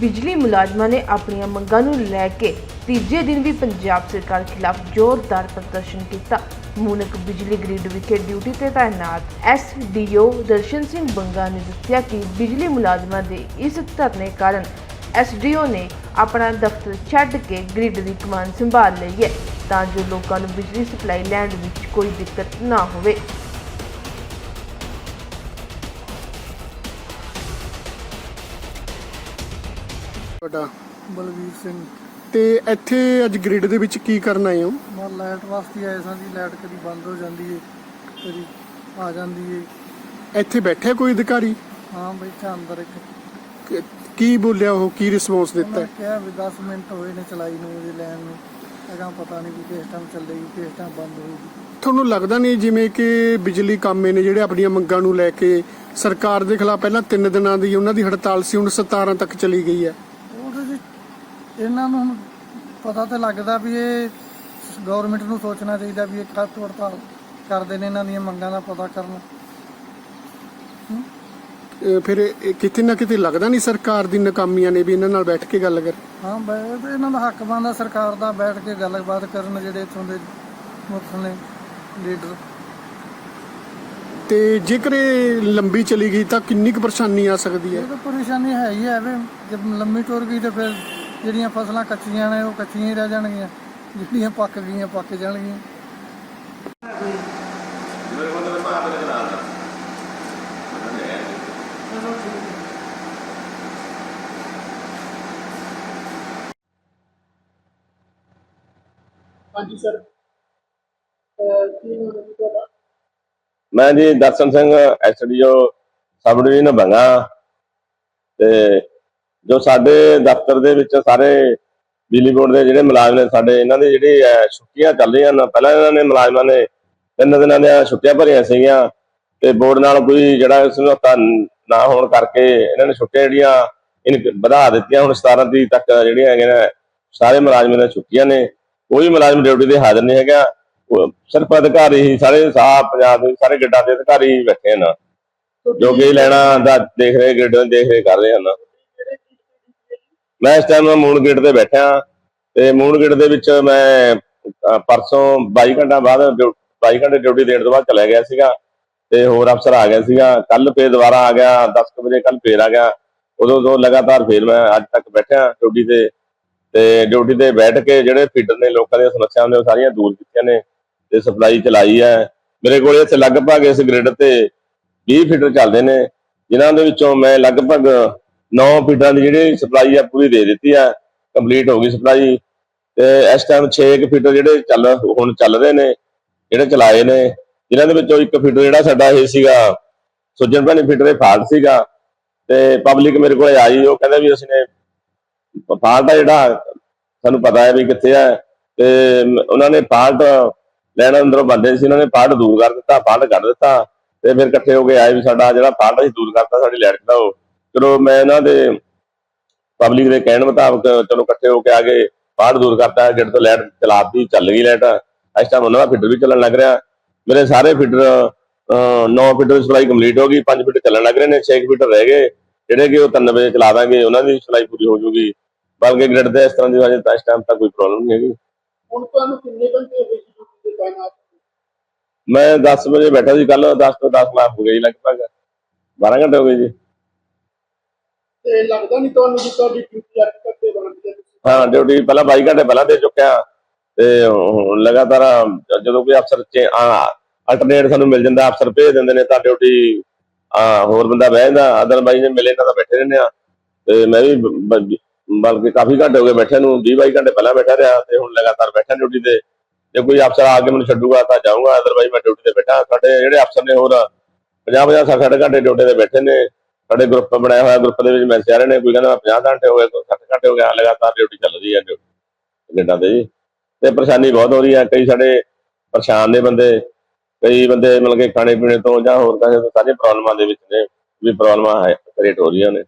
ਬਿਜਲੀ ਮੁਲਾਜ਼ਮਾਂ ਨੇ ਆਪਣੀਆਂ ਮੰਗਾਂ ਨੂੰ ਲੈ ਕੇ ਤੀਜੇ ਦਿਨ ਵੀ ਪੰਜਾਬ ਸਰਕਾਰ ਖਿਲਾਫ ਜ਼ੋਰਦਾਰ ਪ੍ਰਦਰਸ਼ਨ ਕੀਤਾ। ਮੂਨਕ ਬਿਜਲੀ ਗ੍ਰਿਡ ਵਿਖੇ ਡਿਊਟੀ ਤੇ ਤਾਇਨਾਤ ਐਸਡੀਓ ਦਰਸ਼ਨ ਸਿੰਘ ਬੰਗਾ ਨੇ ਦੱਸਿਆ ਕਿ ਬਿਜਲੀ ਮੁਲਾਜ਼ਮਾਂ ਦੇ ਇਸ ਧਰਨੇ ਕਾਰਨ ਐਸਡੀਓ ਨੇ ਆਪਣਾ ਦਫ਼ਤਰ ਛੱਡ ਕੇ ਗ੍ਰਿਡ ਦੀ ਕਮਾਨ ਸੰਭਾਲ ਲਈ ਹੈ। ਤਾਂ ਜੋ ਲੋਕਾਂ ਨੂੰ ਬਿਜਲੀ ਸਪਲਾਈ ਲੈਣ ਵਿੱਚ ਕੋਈ ਦਿੱਕਤ ਨਾ ਹੋਵੇ। ਤੁਹਾਡਾ ਬਲਵੀਰ ਸਿੰਘ। ਤੇ ਇੱਥੇ ਅੱਜ ਗ੍ਰਿਡ ਦੇ ਵਿੱਚ ਕੀ ਕਰਨ ਆਏ ਹੋ? ਮੈਂ ਲਾਈਟ ਵਾਸਤੇ ਆਏ ਸਾਂ ਜੀ ਲਾਈਟ ਕਦੀ ਬੰਦ ਹੋ ਜਾਂਦੀ ਏ ਕਦੀ ਆ ਜਾਂਦੀ ਏ। ਇੱਥੇ ਬੈਠਿਆ ਕੋਈ ਅਧਿਕਾਰੀ? ਹਾਂ ਬੈਠਾ ਅੰਦਰ ਇੱਕ। ਕਿ- ਕੀ ਬੋਲਿਆ ਉਹ ਕੀ ਰਿਸਪੌਂਸ ਦਿੱਤਾ? ਉਹਨੇ ਕਿਹਾ ਵੀ 10 ਮਿੰਟ ਹੋਏ ਨੇ ਚਲਾਈ ਨੂੰ ਇਹ ਲੈਣ ਨੂੰ। ਅਗਾਂ ਪਤਾ ਨਹੀਂ ਵੀ ਕਿਸ ਟਾਈਮ ਚੱਲੇਗੀ ਕਿਸ ਟਾਈਮ ਬੰਦ ਹੋਊਗੀ ਤੁਹਾਨੂੰ ਲੱਗਦਾ ਨਹੀਂ ਜਿਵੇਂ ਕਿ ਬਿਜਲੀ ਕਾਮੇ ਨੇ ਜਿਹੜੇ ਆਪਣੀਆਂ ਮੰਗਾਂ ਨੂੰ ਲੈ ਕੇ ਸਰਕਾਰ ਦੇ ਖਿਲਾਫ ਪਹਿਲਾਂ 3 ਦਿਨਾਂ ਦੀ ਉਹਨਾਂ ਦੀ ਹੜਤਾਲ ਸੀ ਹੁਣ 17 ਤੱਕ ਚਲੀ ਗਈ ਹੈ? ਉਹਦੇ ਇਹਨਾਂ ਨੂੰ ਹੁਣ ਪਤਾ ਤੇ ਲੱਗਦਾ ਵੀ ਇਹ ਗਵਰਨਮੈਂਟ ਨੂੰ ਸੋਚਣਾ ਚਾਹੀਦਾ ਵੀ ਇਹ ਕੱਟ ਹੜਤਾਲ ਕਰਦੇ ਨੇ ਇਹਨਾਂ ਦੀਆਂ ਮੰਗਾਂ ਦਾ ਪਤਾ ਕਰਨ। ਫਿਰ ਇਹ ਕਿਤੇ ਨਾ ਕਿਤੇ ਲੱਗਦਾ ਨਹੀਂ ਸਰਕਾਰ ਦੀ ਨਾਕਾਮੀਆਂ ਨੇ ਵੀ ਇਹਨਾਂ ਨਾਲ ਬੈਠ ਕੇ ਗੱਲ ਕਰ। ਹਾਂ ਬੈ- ਤੇ ਇਹਨਾਂ ਦਾ ਹੱਕ ਬਣਦਾ ਸਰਕਾਰ ਦਾ ਬੈਠ ਕੇ ਗੱਲਬਾਤ ਕਰਨ ਜਿਹੜੇ ਇੱਥੋਂ ਦੇ ਮੁੱਖ ਨੇ ਲੀਡਰ। ਤੇ ਜੇਕਰ ਇਹ ਲੰਬੀ ਚਲੀ ਗਈ ਤਾਂ ਕਿੰਨੀ ਕੁ ਪਰੇਸ਼ਾਨੀ ਆ ਸਕਦੀ ਹੈ? ਇਹ ਤਾਂ ਪਰੇਸ਼ਾਨੀ ਹੈ ਹੀ ਹੈ ਵੇ ਜੇ ਲੰਮੀ ਟੁਰ ਗਈ ਤੇ ਫਿਰ ਜਿਹੜੀਆਂ ਫਸਲਾਂ ਕੱਚੀਆਂ ਨੇ ਉਹ ਕੱਚੀਆਂ ਹੀ ਰਹਿ ਜਾਣਗੀਆਂ। ਜਿਹੜੀਆਂ ਪੱਕ ਗਈਆਂ ਪੱਕ ਜਾਣਗੀਆਂ। ਹਾਂਜੀ ਸਰ। ਕੀ ਨਾਮ ਹੈ ਤੁਹਾਡਾ? ਮੈਂ ਜੀ Darshan Singh SDO sub division Banga. ਤੇ ਜੋ ਸਾਡੇ ਦਫ਼ਤਰ ਦੇ ਵਿੱਚ ਸਾਰੇ ਬਿਜਲੀ ਬੋਰਡ ਦੇ ਜਿਹੜੇ ਮੁਲਾਜ਼ਮ ਨੇ, ਸਾਡੇ ਇਹਨਾਂ ਦੀ ਜਿਹੜੀ ਛੁੱਟੀਆਂ ਚੱਲ ਰਹੀਆਂ ਨੇ। ਪਹਿਲਾਂ ਇਹਨਾਂ ਨੇ ਮੁਲਾਜ਼ਮਾਂ ਨੇ ਤਿੰਨ ਦਿਨਾਂ ਦੀਆਂ ਛੁੱਟੀਆਂ ਭਰੀਆਂ ਸੀਗੀਆਂ। ਤੇ ਬੋਰਡ ਨਾਲ ਕੋਈ ਜਿਹੜਾ ਸਮਝੌਤਾ ਨਾ ਹੋਣ ਕਰਕੇ ਇਹਨਾਂ ਨੇ ਛੁੱਟੀਆਂ ਜਿਹੜੀਆਂ ਇਨ ਵਧਾ ਦਿੱਤੀਆਂ ਹੁਣ 17 ਤਰੀਕ ਤੱਕ ਜਿਹੜੀਆਂ ਹੈਗੀਆਂ ਨੇ, ਸਾਰੇ ਮੁਲਾਜ਼ਮਾਂ ਦੀਆਂ ਛੁੱਟੀਆਂ ਨੇ, ਕੋਈ ਮੁਲਾਜ਼ਮ ਡਿਊਟੀ ਤੇ ਹਾਜ਼ਰ ਨਹੀਂ ਹੈਗਾ। ਸਿਰਫ ਅਧਿਕਾਰੀ ਹੀ, ਸਾਰੇ ਸਾਹ ਪੰਜਾਬ ਦੇ, ਸਾਰੇ ਗੱਡਾਂ ਦੇ ਅਧਿਕਾਰੀ ਹੀ ਬੈਠੇ ਹਨ। ਜੋ ਕਿ ਲੈਣਾ ਦਾ ਦੇਖ ਰਹੇ ਗੇਟ ਦੇਖ ਰਹੇ ਕਰ ਰਹੇ ਹਨ। ਮੈਂ ਇਸ ਟਾਈਮ ਮੂਨ ਗੇਟ ਤੇ ਬੈਠਾ ਤੇ ਮੂਨ ਗੇਟ ਦੇ ਵਿੱਚ ਮੈਂ ਪਰਸੋਂ 22 ਘੰਟਾ ਬਾਅਦ ਡਿਊ- 22 ਘੰਟੇ ਡਿਊਟੀ ਦੇਣ ਤੋਂ ਬਾਅਦ ਚਲਾ ਗਿਆ ਸੀਗਾ। ਤੇ ਹੋਰ ਅਫਸਰ ਆ ਗਿਆ ਸੀਗਾ। ਕੱਲ ਫੇਰ ਦੁਬਾਰਾ ਆ ਗਿਆ 10 ਵਜੇ ਕੱਲ ਫੇਰ ਆ ਗਿਆ। ਉਦੋਂ ਤੋਂ ਲਗਾਤਾਰ ਫੇਰ ਮੈਂ ਅੱਜ ਤੱਕ ਬੈਠਿਆ ਡਿਊਟੀ ਤੇ। ਤੇ ਡਿਊਟੀ ਤੇ ਬੈਠ ਕੇ ਜਿਹੜੇ ਫੀਡਰ ਨੇ ਲੋਕਾਂ ਦੀਆਂ ਸਮੱਸਿਆਵਾਂ ਨੇ ਉਹ ਸਾਰੀਆਂ ਦੂਰ ਕੀਤੀਆਂ ਨੇ ਤੇ ਸਪਲਾਈ ਚਲਾਈ ਹੈ। ਮੇਰੇ ਕੋਲ ਇੱਥੇ ਲਗਭਗ ਇਸ ਗ੍ਰਿਡ ਤੇ 20 ਫੀਡਰ ਚੱਲਦੇ ਨੇ। ਜਿਨ੍ਹਾਂ ਦੇ ਵਿੱਚੋਂ ਮੈਂ ਲਗਭਗ 9 ਫੀਡਰਾਂ ਦੀ ਜਿਹੜੀ ਸਪਲਾਈ ਆ ਪੂਰੀ ਦੇ ਦਿੱਤੀ ਆ। ਕੰਪਲੀਟ ਹੋ ਗਈ ਸਪਲਾਈ ਤੇ ਇਸ ਟਾਈਮ 6 ਫੀਡਰ ਜਿਹੜੇ ਚੱਲ, ਹੁਣ ਚੱਲ ਰਹੇ ਨੇ, ਜਿਹੜੇ ਚਲਾਏ ਨੇ। ਜਿਨ੍ਹਾਂ ਦੇ ਵਿੱਚੋਂ ਇੱਕ ਫੀਡਰ ਜਿਹੜਾ ਸਾਡਾ ਇਹ ਸੀਗਾ ਸੁਜਨ ਭੈਣੀ ਫੀਡਰ ਇਹ ਫਾਲਟ ਸੀਗਾ ਤੇ ਪਬਲਿਕ ਮੇਰੇ ਕੋਲ ਆਈ, ਉਹ ਕਹਿੰਦੇ ਵੀ ਅਸੀਂ ਨੇ ਫਾਲਟ ਆ ਜਿਹੜਾ, ਸਾਨੂੰ ਪਤਾ ਹੈ ਵੀ ਕਿੱਥੇ ਹੈ ਤੇ ਉਹਨਾਂ ਨੇ ਫਾਲਟ ਲੈਣ ਅੰਦਰੋਂ ਬੰਦੇ ਸੀ, ਉਹਨਾਂ ਨੇ ਫਾਲਟ ਦੂਰ ਕਰ ਦਿੱਤਾ, ਫਾਲਟ ਕੱਢ ਦਿੱਤਾ ਤੇ ਫਿਰ ਇਕੱਠੇ ਹੋ ਕੇ ਆਏ ਵੀ ਸਾਡਾ ਜਿਹੜਾ ਫਾਲਟ ਅਸੀਂ ਦੂਰ ਕਰਤਾ, ਸਾਡੀ ਲੈਟ ਦਾ ਉਹ। ਚਲੋ ਮੈਂ ਇਹਨਾਂ ਦੇ ਪਬਲਿਕ ਦੇ ਕਹਿਣ ਮੁਤਾਬਕ ਚਲੋ ਇਕੱਠੇ ਹੋ ਕੇ ਆ ਗਏ ਫਾਲਟ ਦੂਰ ਕਰਤਾ ਗਿੱਟ ਤੋਂ ਲੈਟ ਚਲਾਤੀ, ਚੱਲ ਗਈ ਲਾਈਟ ਇਸ ਟਾਈਮ ਉਹਨਾਂ ਦਾ ਫੀਡਰ ਵੀ ਚੱਲਣ ਲੱਗ ਰਿਹਾ। ਮੇਰੇ ਸਾਰੇ ਫੀਡਰ 9 ਫੀਡਰ ਦੀ ਸਪਲਾਈ ਕੰਪਲੀਟ ਹੋ ਗਈ 5 ਫੀਡਰ ਚੱਲਣ ਲੱਗ ਰਹੇ ਨੇ 6 ਫੀਡਰ ਰਹਿ ਗਏ। ਜਿਹੜੇ ਕਿ ਉਹ 3 ਵਜੇ ਚਲਾ ਦਾਂਗੇ ਉਹਨਾਂ ਦੀ ਸਪਲਾਈ ਪੂਰੀ ਹੋ ਜੂਗੀ। ਬਲਕਿ ਗ੍ਰਿਡ ਦੇ ਇਸ ਤਰ੍ਹਾਂ ਦੀ ਵਜ੍ਹਾ ਤਾਂ ਇਸ ਟਾਈਮ ਤੱਕ ਕੋਈ ਪ੍ਰੋਬਲਮ ਨਹੀਂ ਹੈਗੀ। ਹੁਣ ਤੁਹਾਨੂੰ ਕਿੰਨੇ ਘੰਟੇ ਹੋ ਗਏ ਸੀ ਡਿਊਟੀ ਤੇ ਤਾਇਨਾਤ ਮੈਂ 10 ਵਜੇ ਬੈਠਾ ਸੀ ਕੱਲ 10 ਤੋਂ 10 ਲੱਖ ਹੋ ਗਈ ਲਗਭਗ। 12 ਘੰਟੇ ਹੋ ਗਏ ਜੀ। ਤੇ ਲੱਗਦਾ ਨਹੀਂ ਤੁਹਾਨੂੰ ਕਿ ਤੁਹਾਡੀ ਡਿਊਟੀ 8 ਘੰਟੇ ਬਣਦੀ ਹੈ ਹਾਂ ਡਿਊਟੀ ਪਹਿਲਾਂ 22 ਘੰਟੇ ਪਹਿਲਾਂ ਦੇ ਚੁੱਕਿਆ। ਤੇ ਹੁਣ ਲਗਾਤਾਰ ਜਦੋਂ ਕੋਈ ਅਫਸਰ ਅਲਟਰਨੇਟ ਸਾਨੂੰ ਮਿਲ ਜਾਂਦਾ, ਅਫਸਰ ਭੇਜ ਦਿੰਦੇ ਨੇ ਤਾਂ ਡਿਊਟੀ ਹੋਰ ਬੰਦਾ ਬਹਿ ਜਾਂਦਾ ਅਦਰਵਾਈਜ਼ ਮਿਲੇ ਤਾਂ ਬੈਠੇ ਰਹਿੰਦੇ ਆ। ਤੇ ਮੈਂ ਵੀ ਬਲਕਿ ਕਾਫੀ ਘੰਟੇ ਹੋ ਗਏ ਬੈਠੇ ਨੂੰ 20 22 ਘੰਟੇ ਪਹਿਲਾਂ ਬੈਠਾ ਰਿਹਾ ਤੇ ਹੁਣ ਲਗਾਤਾਰ ਬੈਠਾ ਡਿਊਟੀ ਤੇ। ਜੇ ਕੋਈ ਅਫਸਰ ਆ ਕੇ ਮੈਨੂੰ ਛੱਡੂਗਾ ਤਾਂ ਜਾਊਂਗਾ ਅਦਰਵਾਈਜ਼ ਮੈਂ ਡਿਊਟੀ ਤੇ ਬੈਠਾ। ਸਾਡੇ ਜਿਹੜੇ ਅਫਸਰ ਨੇ ਹੋਰ 50 50 60 60 ਘੰਟੇ ਡਿਊਟੀ ਤੇ ਬੈਠੇ ਨੇ। ਸਾਡੇ ਗਰੁੱਪ ਬਣਾਇਆ ਹੋਇਆ ਗਰੁੱਪ ਦੇ ਵਿੱਚ ਮੈਸੇਜ ਆ ਰਹੇ ਨੇ, ਕੋਈ ਕਹਿੰਦਾ 50 ਘੰਟੇ ਹੋ ਗਏ ਕੋਈ 60 ਘੰਟੇ ਹੋ ਗਏ ਲਗਾਤਾਰ ਡਿਊਟੀ ਚੱਲ ਰਹੀ ਹੈ ਕੈਨੇਡਾ ਤੇ। ਜੀ ਤੇ ਪਰੇਸ਼ਾਨੀ ਬਹੁਤ ਹੋ ਰਹੀ ਹੈ। ਕਈ ਸਾਡੇ ਪਰੇਸ਼ਾਨ ਨੇ ਬੰਦੇ, ਕਈ ਬੰਦੇ ਮਤਲਬ ਕਿ ਖਾਣੇ ਪੀਣੇ ਤੋਂ ਜਾਂ ਹੋਰ ਕਿਸੇ ਤੋਂ ਸਾਰੀਆਂ ਪ੍ਰੋਬਲਮਾਂ ਦੇ ਵਿੱਚ ਨੇ, ਵੀ ਪ੍ਰੋਬਲਮਾਂ ਹੈ ਕ੍ਰੀਏਟ ਹੋ ਰਹੀਆਂ ਨੇ।